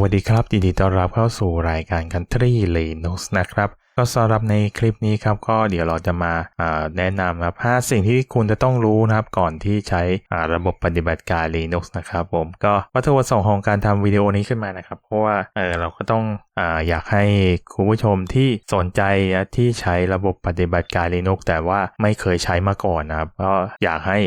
วัสดีครับยินดีต้อนรับเข้าสู่รายการ Country Linux นะครับ ก็สำหรับในคลิปนี้ครับก็เดี๋ยวเราจะมาแนะนำครับ5สิ่งที่คุณจะต้องรู้นะครับก่อนที่ใช้ระบบปฏิบัติการ Linux นะครับผมก็วัตถุประสงค์ของการทำวิดีโอนี้ขึ้นมานะครับ เพราะว่าเเราก็ต้องอยากให้คุณผู้ชมที่สนใจนะที่ใช้ระบบปฏิบัติการ Linux แต่ว่าไม่เคยใช้มาก่อนนะครับ ก็อยากให้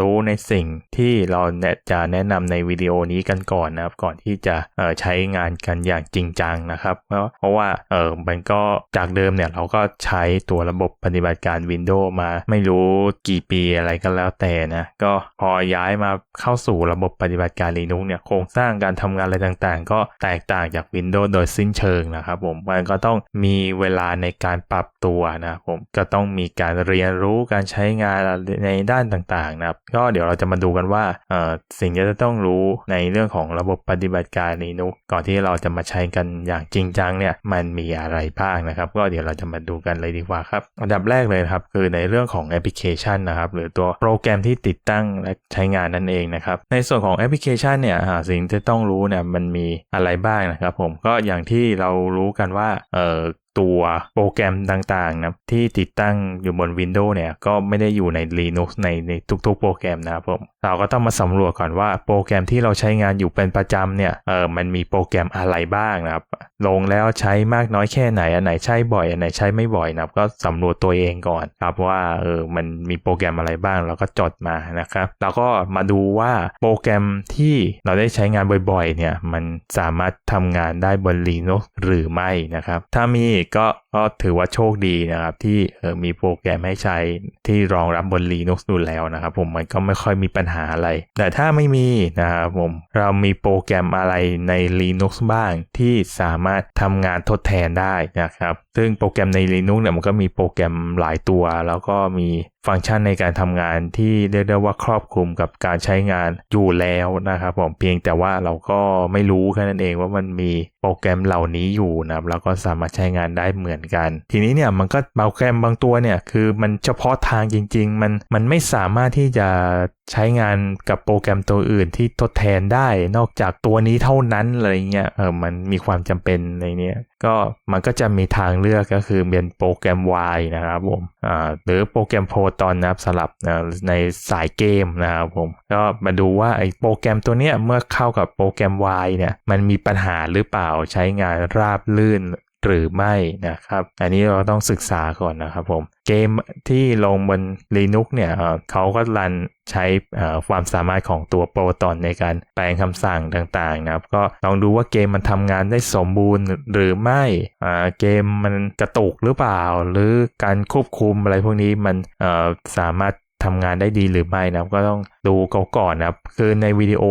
รู้ในสิ่งที่เราจะแนะนำในวิดีโอนี้กันก่อนนะครับ ก่อนที่จะใช้งานกันอย่างจริงจังนะครับ เพราะว่าเออมันก็จากเดิมเนี่ยเราก็ใช้ตัวระบบปฏิบัติการ Windows มาไม่รู้กี่ปีอะไรก็แล้วแต่นะ ก็พอย้ายมาเข้าสู่ระบบปฏิบัติการ Linux เนี่ยโครงสร้างการทำงานอะไรต่างๆ ก็แตกต่างจาก Windows โดยสิ้นเชิงนะครับผมมันก็ต้องมีเวลาในการปรับตัวนะผมก็ต้องมีการเรียนรู้การใช้งานในด้านต่างๆนะครับก็เดี๋ยวเราจะมาดูกันว่าสิ่งที่จะต้องรู้ในเรื่องของระบบปฏิบัติการ Linux ก่อนที่เราจะมาใช้กันอย่างจริงจังเนี่ยมันมีอะไรบ้างนะครับ ก็เดี๋ยวเราจะมาดูกันเลยดีกว่าครับอันดับแรกเลยครับคือในเรื่องของแอปพลิเคชันนะครับหรือตัวโปรแกรมที่ติดตั้งและใช้งานนั่นเองนะครับในส่วนของแอปพลิเคชันเนี่ยสิ่งที่ต้องรู้เนี่ยมันมีอะไรบ้างนะครับ ผมก็อย่างที่เรารู้กันว่าเออ ตัวโปรแกรมต่างๆนะที่ติดตั้งอยู่บน Windows เนี่ย ก็ไม่ได้อยู่ใน Linux ในในทุกๆ โปรแกรมนะครับผมเราก็ต้องมาสำรวจก่อนว่าโปรแกรมที่เราใช้งานอยู่เป็นประจำเนี่ยเออมันมีโปรแกรมอะไรบ้างนะครับ ลงแล้วใช้มากน้อยแค่ไหนอันไหนใช้บ่อยอันไหนใช้ไม่บ่อยนะครับก็สำรวจตัวเองก่อนครับว่าเออมันมีโปรแกรมอะไรบ้างเราก็จดมานะครับแล้วก็มาดูว่าโปรแกรมที่เราได้ใช้งานบ่อยๆเนี่ยมันสามารถทำงานได้บน Linux หรือไม่นะครับ ถ้ามีก็ก็ถือว่าโชคดีนะครับ ที่มีโปรแกรมให้ใช้ที่รองรับบน Linux ดูแล้วนะครับ ผมมันก็ไม่ค่อยมีปัญหาอะไร แต่ถ้าไม่มีนะครับผมเรามีโปรแกรมอะไรใน Linux บ้างที่สามารถทำงานทดแทนได้นะครับ ซึ่งโปรแกรมใน Linux เนี่ยมันก็มีโปรแกรมหลายตัว แล้วก็มี ฟังก์ชันในการทำงานที่เรียกได้ว่าครอบคลุมกับการใช้งานอยู่แล้วนะครับผมเพียงแต่ว่าเราก็ไม่รู้แค่นั้นเองว่ามันมีโปรแกรมเหล่านี้อยู่นะครับแล้วก็สามารถใช้งานได้เหมือนกัน ทีนี้เนี่ยมันก็โปรแกรมบางตัวเนี่ยคือมันเฉพาะทางจริง ๆ มันมันไม่สามารถที่จะใช้งานกับโปรแกรมตัวอื่นที่ทดแทนได้นอกจากตัวนี้เท่านั้นอะไรเงี้ยเออมันมีความจำเป็นในเนี้ยก็มันก็จะมีทางเลือกก็คือเป็นโปรแกรม Y นะครับผมอ่าหรือโปรแกรมตอนนะครับสลับในสายเกมนะครับผมก็มาดูว่าไอ้โปรแกรมตัวเนี้ยเมื่อเข้ากับโปรแกรม Y เนี่ยมันมีปัญหาหรือเปล่าใช้งานราบลื่น หรือไม่นะครับ อันนี้เราต้องศึกษาก่อนนะครับผม เกมที่ลงบน Linux เนี่ยเขาก็รันใช้ความสามารถของตัวโปรตอนในการแปลงคำสั่งต่างๆนะครับ ก็ลองดูว่าเกมมันทำงานได้สมบูรณ์หรือไม่ เกมมันกระตุกหรือเปล่า หรือการควบคุมอะไรพวกนี้มันสามารถทำงานได้ดีหรือไม่นะครับก็ต้องดูเขาก่อนนะครับ คือในวิดีโอ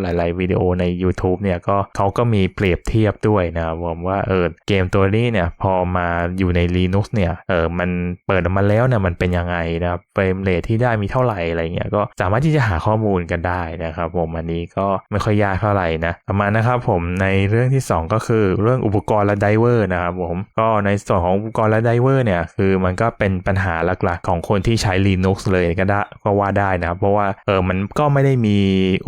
หลาย ๆ วิดีโอใน YouTube เนี่ยก็เขาก็มีเปรียบเทียบด้วยนะครับผมว่าเออเกมตัวนี้เนี่ยพอมาอยู่ใน Linux เนี่ยเออมันเปิดออกมาแล้วเนี่ยมันเป็นยังไงนะครับเฟรมเรทที่ได้มีเท่าไหร่อะไรเงี้ยก็สามารถที่จะหาข้อมูลกันได้นะครับผมอันนี้ก็ไม่ค่อยยากเท่าไหร่นะประมาณนะครับผมในเรื่องที่ 2 ก็คือเรื่องอุปกรณ์และไดเวอร์นะครับผมก็ในส่วนของอุปกรณ์และไดเวอร์เนี่ยคือมันก็เป็นปัญหาหลักๆ ของคนที่ใช้ Linux เลยก็ได้ก็ว่าได้นะครับเพราะว่าเออมันก็ไม่ได้มี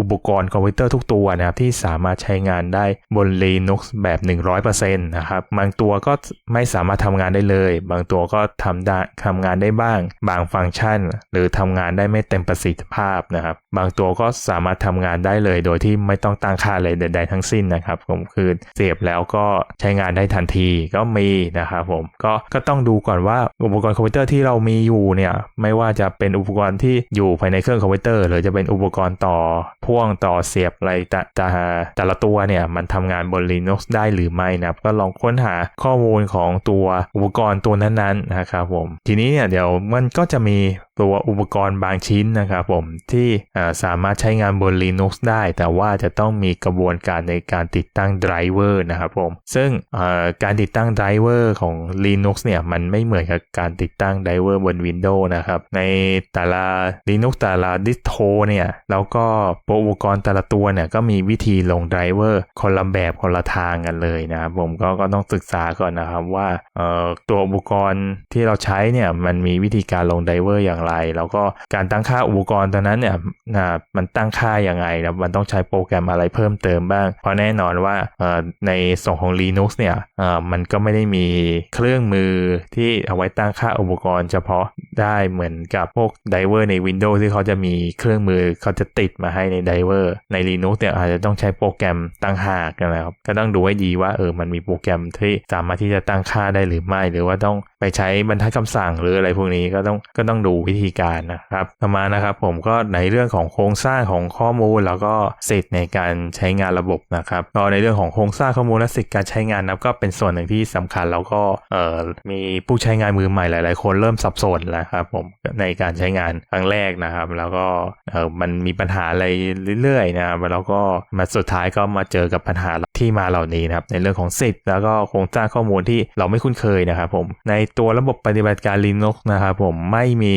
อุปกรณ์คอมพิวเตอร์ทุกตัวนะครับที่สามารถใช้งานได้บน Linux แบบ 100%นะครับ บางตัวก็ไม่สามารถทำงานได้เลย บางตัวก็ทำได้ทำงานได้บ้าง บางฟังก์ชัน หรือทำงานได้ไม่เต็มประสิทธิภาพนะครับ บางตัวก็สามารถทำงานได้เลย โดยที่ไม่ต้องตั้งค่าอะไรใดๆทั้งสิ้นนะครับผมคือเสียบแล้วก็ใช้งานได้ทันทีก็มีนะครับผมก็ก็ต้องดูก่อนว่าอุปกรณ์คอมพิวเตอร์ที่เรามีอยู่เนี่ยไม่ว่าจะเป็นอุปกรณ์ที่อยู่ภายในเครื่องคอมพิวเตอร์หรือือจะเป็นอุปกรณ์ต่อพ่วงต่อเสียบอะไรแต่แต่ละตัวเนี่ยมันทำงานบน Linux ได้หรือไม่นะครับ ก็ลองค้นหาข้อมูลของตัวอุปกรณ์ตัวนั้นๆนะครับผม ทีนี้เนี่ยเดี๋ยวมันก็จะมี ตัวอุปกรณ์บางชิ้นนะครับผมที่สามารถใช้งานบน Linux ได้ แต่ว่าจะต้องมีกระบวนการในการติดตั้งไดรเวอร์นะครับผมซึ่งการติดตั้งไดรเวอร์ของ Linux เนี่ยมันไม่เหมือนกับการติดตั้งไดรเวอร์บน Windows นะครับในแต่ละ Linux แต่ละดิสโทเนี่ยแล้วก็อุปกรณ์แต่ละตัวเนี่ยก็มีวิธีลงไดรเวอร์คนละแบบคนละทางกันเลยนะครับผมก็ก็ต้องศึกษาก่อนนะครับว่าตัวอุปกรณ์ที่เราใช้เนี่ยมันมีวิธีการลงไดรเวอร์อย่างไร แล้วก็การตั้งค่าอุปกรณ์ตอนนั้นเนี่ยนะมันตั้งค่าอย่างไงแล้วมันต้องใช้โปรแกรมอะไรเพิ่มเติมบ้าง เพราะแน่นอนว่าเอ่อในส่วนของ Linux เนี่ยอ่อมันก็ไม่ได้มีเครื่องมือที่เอาไว้ตั้งค่าอุปกรณ์เฉพาะได้เหมือนกับพวกไดเวอร์ใน Windows ที่เขาจะมีเครื่องมือเขาจะติดมาให้ในไดเวอร์ใน Linux เนี่ยอาจจะต้องใช้โปรแกรมตั้งหากนะครับก็ต้องดูให้ดีว่าเออมันมีโปรแกรมที่สามารถที่จะตั้งค่าได้หรือไม่ หรือว่าต้องไปใช้บรรทัดคำสั่งหรืออะไรพวกนี้ก็ต้องก็ต้องดูวิธีการนะครับต่อมานะครับผมก็ในเรื่องของโครงสร้างของข้อมูลแล้วก็สิทธิ์ในการใช้งานระบบนะครับก็ในเรื่องของโครงสร้างข้อมูลและสิทธิ์การใช้งานนะก็เป็นส่วนหนึ่งที่สำคัญแล้วก็เอ่อมีผู้ใช้งานมือใหม่หลาย ๆ คนเริ่มสับสนแล้วครับผมในการใช้งานครั้งแรกนะครับ แล้วก็เออมันมีปัญหาอะไรเรื่อย ๆ นะครับแล้วก็มาสุดท้ายก็มาเจอกับปัญหาที่มาเหล่านี้นะครับในเรื่องของสิทธิ์แล้วก็โครงสร้างข้อมูลที่เราไม่คุ้นเคยนะครับผมในตัวระบบปฏิบัติการ Linux นะครับผมไม่มี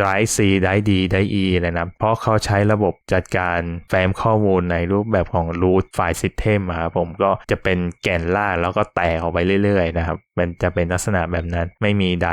drive C drive D drive E เลยนะเพราะเขาใช้ระบบจัดการแฟ้มข้อมูลในรูปแบบของ root file system ครับผมก็จะเป็นแก่นล่างแล้วก็แตกออกไปเรื่อยๆนะครับมันจะเป็นลักษณะแบบนั้นไม่มีได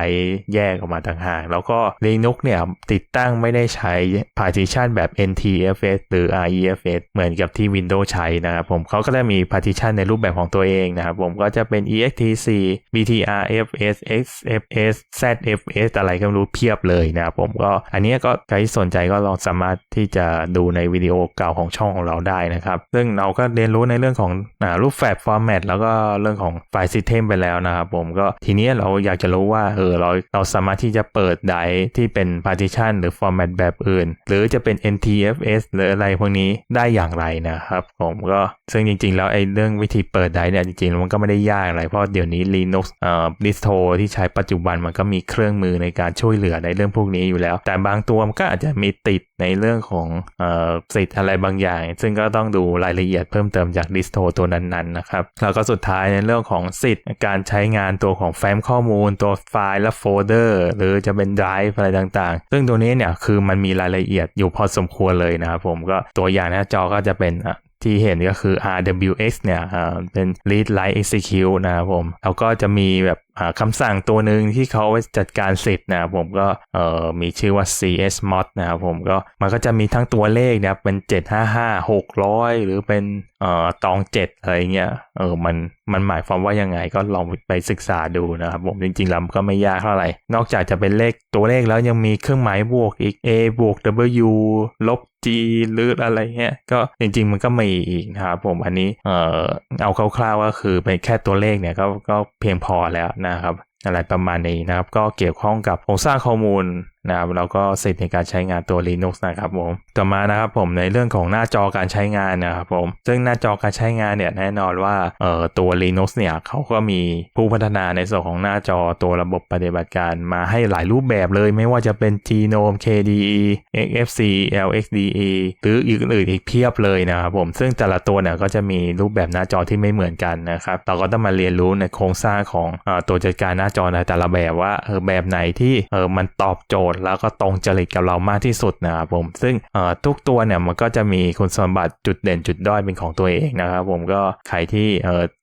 แยกออกมาต่างหากแล้วก็ Linux เนี่ยติดตั้งไม่ได้ใช้ partition แบบ NTFS หรือ REFS เหมือนกับที่ Windows ใช้นะครับผมเขาก็จะมี partition ในรูปแบบของตัวเองนะครับผมก็จะเป็น EXTC BTRFS XFS ZFS อะไรก็ไม่รู้เพียบเลยนะครับผมก็อันนี้ก็ใครที่สนใจก็ลองสามารถที่จะดูในวิดีโอเก่าของช่องของเราได้นะครับ ซึ่งเราก็เรียนรู้ในเรื่องของอรูปแบบ format แล้วก็เรื่องของไฟล์ system ไปแล้วนะครับผมก็ทีนี้เราอยากจะรู้ว่าเออเราเราสามารถที่จะเปิดไดที่เป็น partition หรือ format แบบอื่น หรือจะเป็น NTFS หรืออะไรพวกนี้ได้อย่างไรนะครับผมก็ซึ่งจริง ๆ แล้วไอ้เรื่องวิธีเปิดไดเนี่ยจริงๆ มันก็ไม่ได้ยากอะไรเพราะเดี๋ยวนี้ Linux เอ่อ distro ที่ใช้ปัจจุบันมันก็มีเครื่องมือในการช่วยเหลือในเรื่องพวกนี้อยู่แล้ว แต่บางตัวมันก็อาจจะมีติดในเรื่องของเอ่อสิทธิ์อะไรบางอย่าง ซึ่งก็ต้องดูรายละเอียดเพิ่มเติมจาก distro ตัวนั้นๆนะครับแล้วก็สุดท้ายในเรื่องของสิทธิ์การใช้งานตัวของแฟ้มข้อมูล ตัวไฟล์และโฟลเดอร์ หรือจะเป็น drive อะไรต่างๆ ซึ่งตัวนี้เนี่ยคือมันมีรายละเอียดอยู่พอสมควรเลยนะครับผมก็ตัวอย่างหน้าจอก็จะเป็นที่เห็นก็คือ RWX เนี่ยเป็น read write execute นะครับผม แล้วก็จะมีแบบ คำสั่งตัวหนึ่งที่เขาไว้จัดการสิทธิ์นะครับผมก็เอ่อมีชื่อว่า csmod นะครับผมก็มันก็จะมีทั้งตัวเลขนี่ยเป็น 755 600 หรือเป็นเอ่อตอง 7 อะไรเงี้ยเออมันมันหมายความว่ายังไงก็ลองไปศึกษาดูนะครับผมจริงๆแล้วก็ไม่ยากเท่าไหร่ นอกจากจะเป็นเลขตัวเลขแล้วยังมีเครื่องหมายบวกอีก a บวก w ลบ g หรืออะไรเงี้ยก็จริงๆมันก็มีอีกนะครับผมอันนี้เอ่อเอาคร่าวๆก็คือเป็นแค่ตัวเลขเนี่ยก็ก็เพียงพอแล้วนะครับ อะไรประมาณนี้นะครับ ก็เกี่ยวข้องกับโครงสร้างข้อมูล นะครับแล้วก็สิทธิ์ในการใช้งานตัว Linux นะครับผมต่อมานะครับผมในเรื่องของหน้าจอการใช้งานนะครับผมซึ่งหน้าจอการใช้งานเนี่ยแน่นอนว่าเอ่อตัว Linux เนี่ยเขาก็มีผู้พัฒนาในส่วนของหน้าจอตัวระบบปฏิบัติการมาให้หลายรูปแบบเลยไม่ว่าจะเป็น Genome KDE XFC LXDE หรืออีกอื่นๆอีกเพียบเลยนะครับผมซึ่งแต่ละตัวเนี่ยก็จะมีรูปแบบหน้าจอที่ไม่เหมือนกันนะครับเราก็ต้องมาเรียนรู้ในโครงสร้างของเอ่อตัวจัดการหน้าจอในแต่ละแบบว่าเออแบบไหนที่เออมันตอบโจทย์แล้วก็ตรงจริตกับเรามากที่สุดนะครับผมซึ่งทุกตัวเนี่ยมันก็จะมีคุณสมบัติจุดเด่นจุดด้อยเป็นของตัวเองนะครับผมก็ใครที่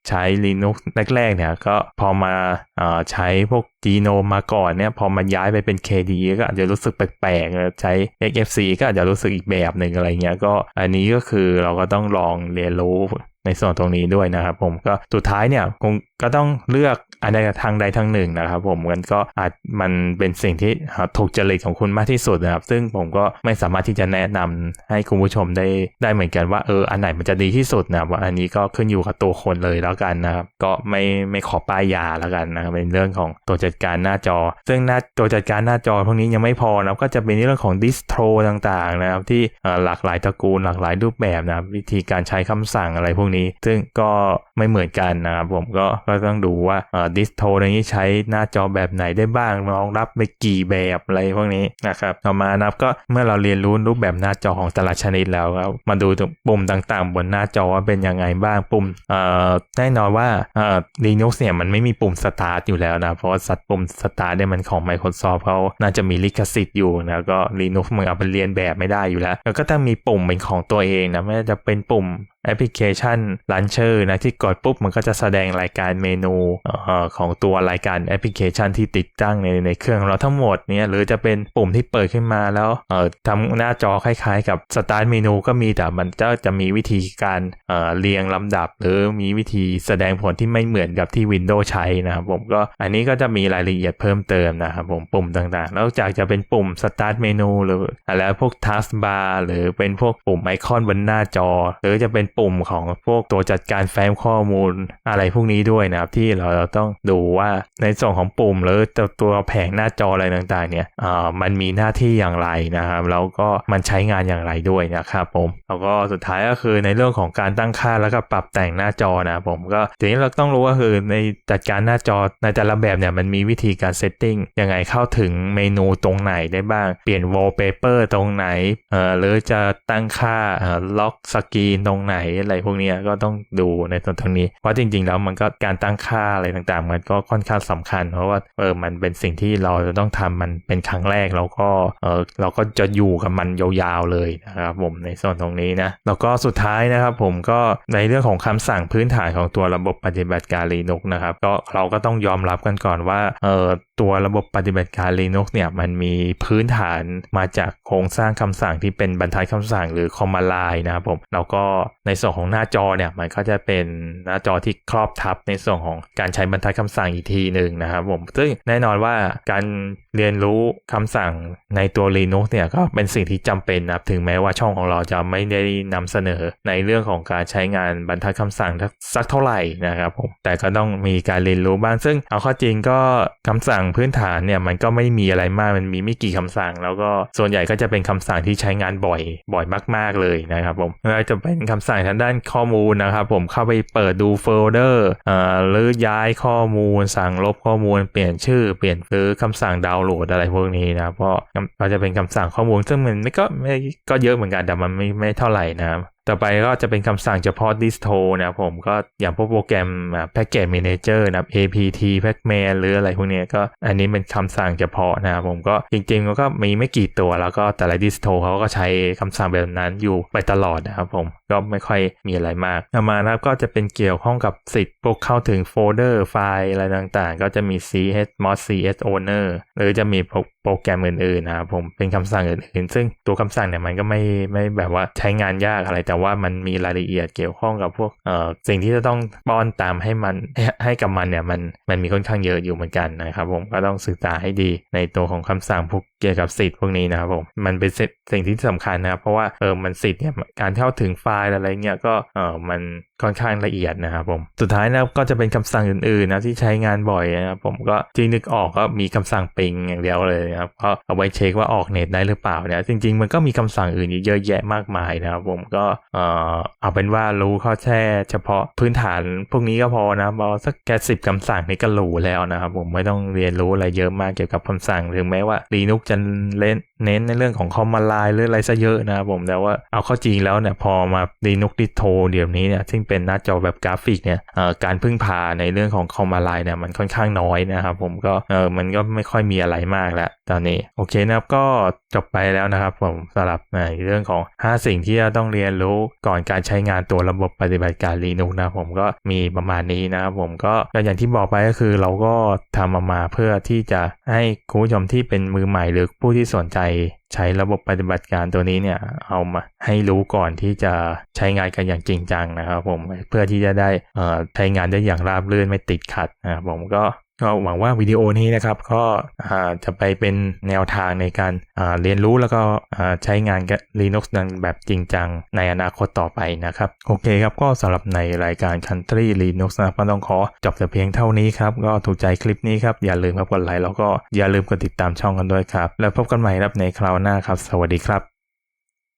ใช้ Linux แรกๆเนี่ยก็พอมาอใช้พวก Genome มาก่อนเนี่ยพอมันย้ายไปเป็น KDE ก็อาจจะรู้สึกแปลกๆใช้ XFC ก็อาจจะรู้สึกอีกแบบหนึ่งอะไรเงี้ยก็อันนี้ก็คือเราก็ต้องลองเรียนรู้ ในส่วนตรงนี้ด้วยนะครับ ผมก็สุดท้ายเนี่ยคงก็ต้องเลือกอันใดทางใดทางหนึ่งนะครับ ผมมันก็อาจมันเป็นสิ่งที่ถูกจริตของคุณมากที่สุดนะครับ ซึ่งผมก็ไม่สามารถที่จะแนะนำให้คุณผู้ชมได้ได้เหมือนกันว่าเอออันไหนมันจะดีที่สุดนะว่าอันนี้ก็ขึ้นอยู่กับตัวคนเลยแล้วกันนะครับก็ไม่ไม่ขอป้ายยาแล้วกันนะครับเป็นเรื่องของตัวจัดการหน้าจอ ซึ่งหน้าตัวจัดการหน้าจอพวกนี้ยังไม่พอนะก็จะเป็นเรื่องของดิสโทรต่างๆนะครับที่หลากหลายตระกูลหลากหลายรูปแบบนะวิธีการใช้คำสั่งอะไรพวกนี้ซึ่งก็ไม่เหมือนกันนะครับผมก็ก็ต้องดูว่าดิสโทรนี้ใช้หน้าจอแบบไหนได้บ้างรองรับไปกี่แบบอะไรพวกนี้นะครับต่อมานับก็เมื่อเราเรียนรู้รูปแบบหน้าจอของแต่ละชนิดแล้วครับมาดูปุ่มต่างๆ บนหน้าจอว่าเป็นยังไงบ้างปุ่มแน่นอนว่า Linux เนี่ยมันไม่มีปุ่ม Start อยู่แล้วนะเพราะว่าสัตว์ปุ่ม Start เนี่ยมันของ Microsoft เขาน่าจะมีลิขสิทธิ์อยู่นะก็ Linux มันเอาไปเรียนแบบไม่ได้อยู่แล้ว แล้วก็ต้องมีปุ่มเป็นของตัวเองนะไม่ว่าจะเป็นปุ่ม แอปพลิเคชัน Launcher นะที่กดปุ๊บมันก็จะแสดงรายการเมนูออของตัวรายการแอปพลิเคชันที่ติดตั้งในในเครื่องเราทั้งหมดเนี่ยหรือจะเป็นปุ่มที่เปิดขึ้นมาแล้วเอ่อทำหน้าจอคล้ายๆ กับสตาร์ทเมนูก็มีแต่มันจะจะมีวิธีการเอ่อเรียงลำดับ หรือมีวิธีแสดงผลที่ไม่เหมือนกับที่ Windows ใช้นะครับผมก็อันนี้ก็จะมีรายละเอียดเพิ่มเติมนะครับผมปุ่มต่างๆนอกจากจะเป็นปุ่ม Start Menu หรืออะไรพวก Task Bar หรือเป็นพวกปุ่มไอคอนบนหน้าจอ หรือจะเป็นปุ่มของพวกตัวจัดการแฟ้มข้อมูลอะไรพวกนี้ด้วยนะครับ ที่เราต้องดูว่าในส่วนของปุ่มหรือตัวแผงหน้าจออะไรต่างๆเนี่ยมันมีหน้าที่อย่างไรนะครับแล้วก็มันใช้งานอย่างไรด้วยนะครับผมแล้วก็สุดท้ายก็คือในเรื่องของการตั้งค่าแล้วก็ปรับแต่งหน้าจอนะครับผมก็ทีนี้เราต้องรู้ว่าคือในจัดการหน้าจอในแต่ละแบบเนี่ยมันมีวิธีการเซตติ้งยังไงเข้าถึงเมนูตรงไหนได้บ้าง เปลี่ยน wallpaper ตรงไหนเอ่อหรือจะตั้งค่าล็อกสกรีนตรงไหนอะไรพวกนี้ก็ต้องดูในส่วนตรงนี้ เพราะจริง ๆ แล้วมันก็การตั้งค่าอะไรต่างๆ มันก็ค่อนข้างสำคัญ เพราะว่าเออมันเป็นสิ่งที่เราจะต้องทำมันเป็นครั้งแรกแล้วก็เออเราก็จะอยู่กับมันยาวๆเลยนะครับผมในส่วนตรงนี้นะแล้วก็สุดท้ายนะครับผมก็ในเรื่องของคำสั่งพื้นฐานของตัวระบบปฏิบัติการ Linux นะครับก็เราก็ต้องยอมรับกันก่อนว่าเออ ตัวระบบปฏิบัติการ Linux เนี่ยมันมีพื้นฐานมาจากโครงสร้างคำสั่งที่เป็นบรรทัดคำสั่งหรือ command line นะครับผมแล้วก็ในส่วนของหน้าจอเนี่ยมันก็จะเป็นหน้าจอที่ครอบทับในส่วนของการใช้บรรทัดคำสั่งอีกทีหนึ่งนะครับผมซึ่งแน่นอนว่าการเรียนรู้คำสั่งในตัว Linux เนี่ยก็เป็นสิ่งที่จำเป็นนะครับถึงแม้ว่าช่องของเราจะไม่ได้นำเสนอในเรื่องของการใช้งานบรรทัดคำสั่งสักเท่าไหร่นะครับผมแต่ก็ต้องมีการเรียนรู้บ้างซึ่งเอาข้อจริงก็คำสั่งพื้นฐานเนี่ยมันก็ไม่มีอะไรมากมันมีไม่กี่คำสั่ง แล้วก็ส่วนใหญ่ก็จะเป็นคำสั่งที่ใช้งานบ่อยบ่อยมาก ๆเลยนะครับผมไม่ว่าจะเป็นคำสั่งทางด้านข้อมูลนะครับผมเข้าไปเปิดดูโฟลเดอร์อ่าหรือย้ายข้อมูล สั่งลบข้อมูล เปลี่ยนชื่อเปลี่ยนหรือคำสั่งดาวน์โหลดอะไรพวกนี้นะเพราะก็จะเป็นคำสั่งข้อมูลซึ่งมันไม่ก็ไม่ก็เยอะเหมือนกันแต่มันไม่ไม่เท่าไหร่นะครับ ต่อไปก็จะเป็นคำสั่งเฉพาะ distro นะครับผมก็อย่างพวกโปรแกรม Package Manager นะครับ apt pacman หรืออะไรพวกนี้ก็อันนี้เป็นคำสั่งเฉพาะนะครับผมก็จริงๆมันก็มีไม่กี่ตัวแล้วก็แต่ละ distro เขาก็ใช้คำสั่งแบบนั้นอยู่ไปตลอดนะครับผมก็ไม่ค่อยมีอะไรมากต่อมานะครับก็จะเป็นเกี่ยวข้องกับสิทธิ์พวกเข้าถึงโฟลเดอร์ไฟล์อะไรต่างๆ ก็จะมี ch mod cs owner หรือจะมีพวก โปรแกรมอื่นๆนะครับผมเป็นคำสั่งอื่นๆ ซึ่งตัวคำสั่งเนี่ยมันก็ไม่ไม่แบบว่าใช้งานยากอะไร แต่ว่ามันมีรายละเอียดเกี่ยวข้องกับพวกเอ่อสิ่งที่จะต้องป้อนตามให้มันให้ให้กับมันเนี่ยมันมันมีค่อนข้างเยอะอยู่เหมือนกันนะครับผมก็ต้องศึกษาให้ดีในตัวของคำสั่งพวกเกี่ยวกับสิทธิ์พวกนี้นะครับผมมันเป็นสิ่งที่สำคัญนะครับเพราะว่าเออมันสิทธิ์เนี่ยการเข้าถึงไฟล์อะไรเงี้ยก็เออมันค่อนข้างละเอียดนะครับผมสุดท้ายนะครับก็จะเป็นคำสั่งอื่นๆนะที่ใช้งานบ่อยนะครับผมก็ที่นึกออกก็มีคำสั่งปิงอย่างเดียวเลยนะครับก็เอาไว้เช็คว่าออกเน็ตได้หรือเปล่าเนี่ยจริง ๆ มันก็มีคำสั่งอื่นอีกเยอะแยะมากมายนะครับผมก็เออเอาเป็นว่ารู้ข้อแค่เฉพาะพื้นฐานพวกนี้ก็พอนะบอสักแค่สิบคำสั่งนี่ก็รู้แล้วนะครับผมไม่ต้องเรียนรู้อะไรเยอะมากเกี่ยวกับคำสั่งถึงแม้ว่า Linux จะเล่นเน้นในเรื่องของคอมมานไลน์หรืออะไรซะเยอะนะครับผมแต่ว่าเอาเข้าจริงแล้วเนี่ยพอมา Linux Distro เดี๋ยวนี้เนี่ยซึ่งเป็นหน้าจอแบบกราฟิกเนี่ยการพึ่งพาในเรื่องของคอมมานไลน์เนี่ยมันค่อนข้างน้อยนะครับผมก็เออมันก็ไม่ค่อยมีอะไรมากแล้วตอนนี้โอเคนะครับก็จบไปแล้วนะครับผมสำหรับเรื่องของ 5 สิ่งที่เราต้องเรียนรู้ก่อนการใช้งานตัวระบบปฏิบัติการ Linux นะผมก็มีประมาณนี้นะครับผมก็อย่างที่บอกไปก็คือเราก็ทำออกมาเพื่อที่จะให้คุณผู้ชมที่เป็นมือใหม่หรือผู้ที่สนใจใช้ระบบปฏิบัติการตัวนี้เนี่ยเอามาให้รู้ก่อนที่จะใช้งานกันอย่างจริงจังนะครับผมเพื่อที่จะได้ใช้งานได้อย่างราบรื่นไม่ติดขัดนะครับผมก็ ก็หวังว่าวิดีโอนี้นะครับก็จะไปเป็นแนวทางในการเรียนรู้แล้วก็ใช้งานกับ Linux นั้นแบบจริงจังในอนาคตต่อไปนะครับ โอเคครับ ก็สำหรับในรายการ Country Linux นะก็ต้องขอจบแต่เพียงเท่านี้ครับ ก็ถูกใจคลิปนี้ครับ อย่าลืมครับกดไลค์แล้วก็อย่าลืมกดติดตามช่องกันด้วยครับ แล้วพบกันใหม่ครับในคราวหน้าครับ สวัสดีครับ